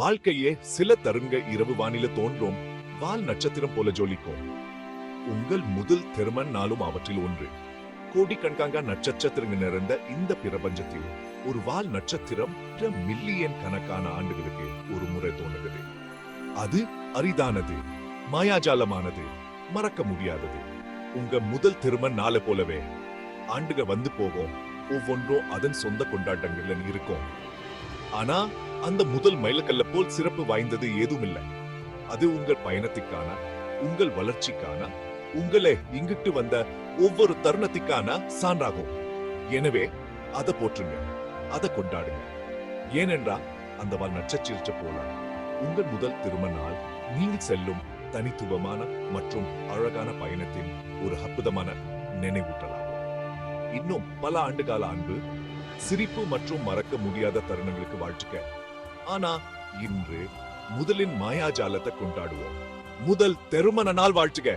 வாழ்க்கையே சில தருங்க இரவு வானில தோன்றும் வால் நட்சத்திரம் போல ஜொலிக்கும். உங்கள் முதல் திருமண நாளும் அவற்றில் ஒன்று. கோடிக்கணக்காங்க நட்சத்திரங்கள் நிறைந்த இந்த பிரபஞ்சத்தில் ஒரு வால் நட்சத்திரம் மில்லியன் கணக்கான ஆண்டுகளுக்கு ஒரு முறை தோன்றுகிறது. அது அரிதானது மாயாஜாலமானது மறக்க முடியாதது. உங்க முதல் திருமண நாளை போலவே ஆண்டுகள் வந்து போகும். ஒவ்வொன்றும் அதன் சொந்த கொண்டாட்டங்கள்ல இருக்கும். ஆனா அந்த முதல் மைலக்கல்ல போல் சிறப்பு வாய்ந்தது ஏதுமில்லை. அது உங்கள் பயணத்துக்கான உங்கள் வளர்ச்சிக்கான? உங்களை இங்கிட்டு வந்த ஒவ்வொரு தருணத்துக்கான சான்றாகும். எனவே அதை போற்றுங்க. அதை கொண்டாடுங்க. ஏனென்றால் அந்த வாழ் நட்சத்திரச்ச போல. உங்கள் முதல் திருமண நாள் நீங்கள் செல்லும் தனித்துவமான மற்றும் அழகான பயணத்தின் ஒரு அற்புதமான நினைவூட்டலாகும். இன்னும் பல ஆண்டுகால அன்பு சிரிப்பு மற்றும் மறக்க முடியாத தருணங்களுக்கு வாழ்த்துக்க ஆனா இன்று முதலின் மாயாஜாலத்தை கொண்டாடுவோம். முதல் திருமண நாள் வாழ்த்துக்க